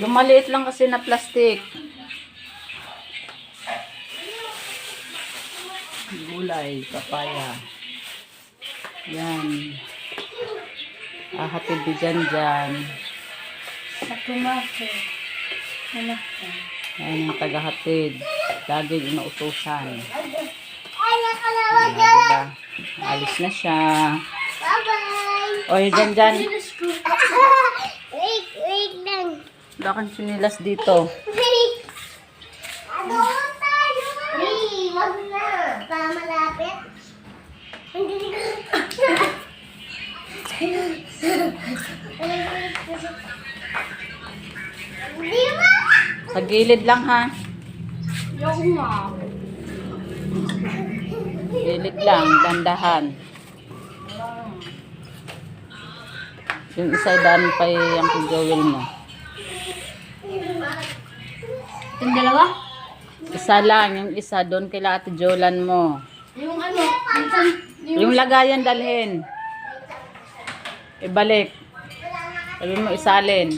Yung maliit lang kasi na plastic. Gulay, papaya. Yan. Ahatid di dyan dyan. Sa tomato. Ano pa? Yan yung tagahatid. Laging inuutusan. Ay, nakalawa Ayan, diba? Alis na siya. Bye-bye! Oy, dyan dyan. Kang sinilas dito. Ano tayo? Hey, wag na. Para malapit. Sa gilid lang ha. Yung nga. Gilid lang, dandahan. Yung isa daan pa yung Joel mo. Yung dalawa? Isa lang, yung isa doon kay Ate Jolan mo. Yung ano? Minsan, Yung lagayan dalhin. Ibalik. Sabi mo isalin.